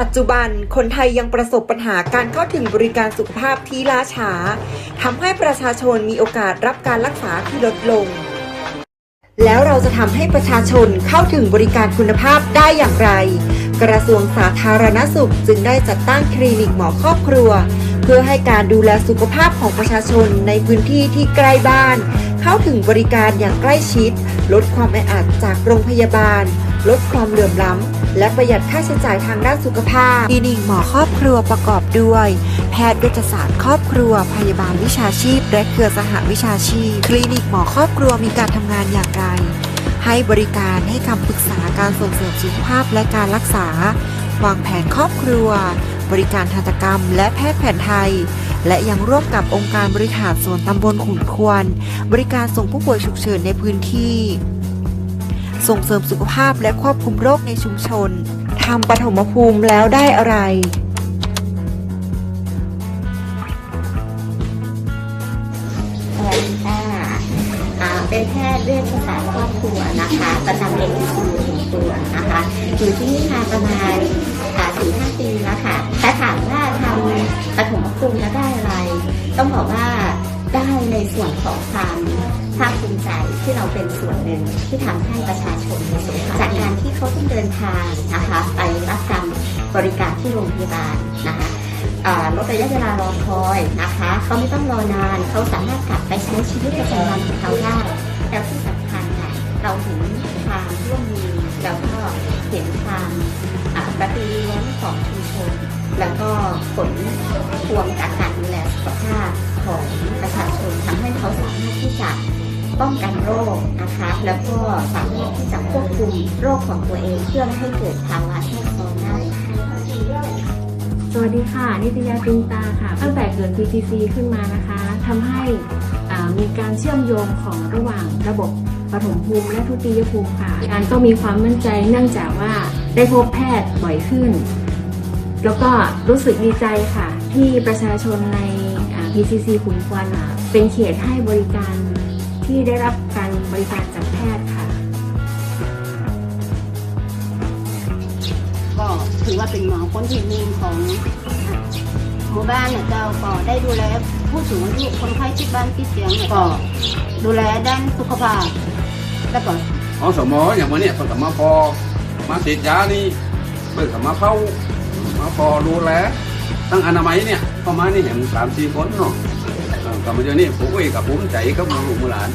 ปัจจุบันคนไทยยังประสบปัญหาการเข้าถึงบริการสุขภาพที่ล่าช้าทำให้ประชาชนมีโอกาสรับการรักษาที่ลดลง แล้วเราจะทำให้ประชาชนเข้าถึงบริการคุณภาพได้อย่างไร กระทรวงสาธารณสุขจึงได้จัดตั้งคลินิกหมอครอบครัว เพื่อให้การดูแลสุขภาพของประชาชนในพื้นที่ที่ใกล้บ้าน เข้าถึงบริการอย่างใกล้ชิด ลดความแออัดจากโรงพยาบาล ลดความเหลื่อมล้ำ และประหยัดค่าใช้จ่ายทางด้านสุขภาพคลินิกหมอครอบครัวประกอบด้วย แพทย์เวชศาสตร์ครอบครัว พยาบาลวิชาชีพ และเครือสหวิชาชีพ คลินิกหมอครอบครัวมีการทำงานอย่างไร ให้บริการให้คำปรึกษาการส่งเสริมสุขภาพและการรักษา วางแผนครอบครัว บริการทันตกรรม และแพทย์แผนไทยและยังร่วมกับองค์การบริหารส่วนตำบลขุนควร บริการส่งผู้ป่วยฉุกเฉินในพื้นที่ ส่งเสริมสุขภาพและควบคุมโรคในชุมชนทำปฐมภูมิแล้วได้อะไรสวัสดีค่ะเป็นแพทย์เวชศาสตร์ครอบครัวนะคะ ประจำเอ็นซีถึงตัวนะคะอยู่ที่นี่มาประมาณสี่ห้าปีแล้วค่ะถ้าถามว่าทำปฐมภูมิแล้วได้อะไร ต้องบอกว่า ในส่วนของความภาคภูมิใจที่เราเป็นส่วนหนึ่งที่ทำให้ประชาชนมีสุขภาพจากการที่เขาต้องเดินทางนะคะไปรับการบริการที่โรงพยาบาลนะคะลดระยะเวลารอคอยนะคะเขาไม่ต้องรอนานเขาสามารถกลับไปใช้ชีวิตประจำวันของเขาได้แล้วที่สำคัญค่ะเราเห็นความร่วมมือแล้วก็เห็นความอ่ากระตือรือร้นของชุมชนแล้วก็ผลพวงจากการดูแลสุขภาพของ ที่จะป้องกันโรคนะคะแล้วก็สามารถที่จะควบคุมโรคของตัวเองเพื่อไม่ให้เกิดภาวะแทรกซ้อนได้สวัสดีค่ะ นิตยาติงตาค่ะ ตั้งแต่เกิด PTC ขึ้นมานะคะทำให้มีการเชื่อมโยงของระหว่างระบบปฐมภูมิและทุติยภูมิค่ะการก็มีความมั่นใจเนื่องจากว่าได้พบแพทย์บ่อยขึ้น แล้วก็รู้สึกดีใจค่ะ ที่ประชาชนใน PCC ขุนควันอะเป็นเขตให้บริการที่ได้รับการบริการจากแพทย์ค่ะ ก็ถือว่าเป็นหมอคนที่หนึ่งของหมู่บ้านเนี่ยเจ้าก็ได้ดูแลผู้สูงอายุคนไข้ที่บ้านที่เสียงเนี่ยก็ดูแลด้านสุขภาพ แล้วก็อสมออย่างวันเนี้ยเพิ่งกลับมาพอมาติดยานี่เพิ่งกลับมาเข้ามาพอดูแล ตั้งอนามัยเนี่ยเข้ามานี่อย่างสามสี่คนเนาะกลับมาเจอนี่ผมก็กับผมใจกับมือลูกมือหลาน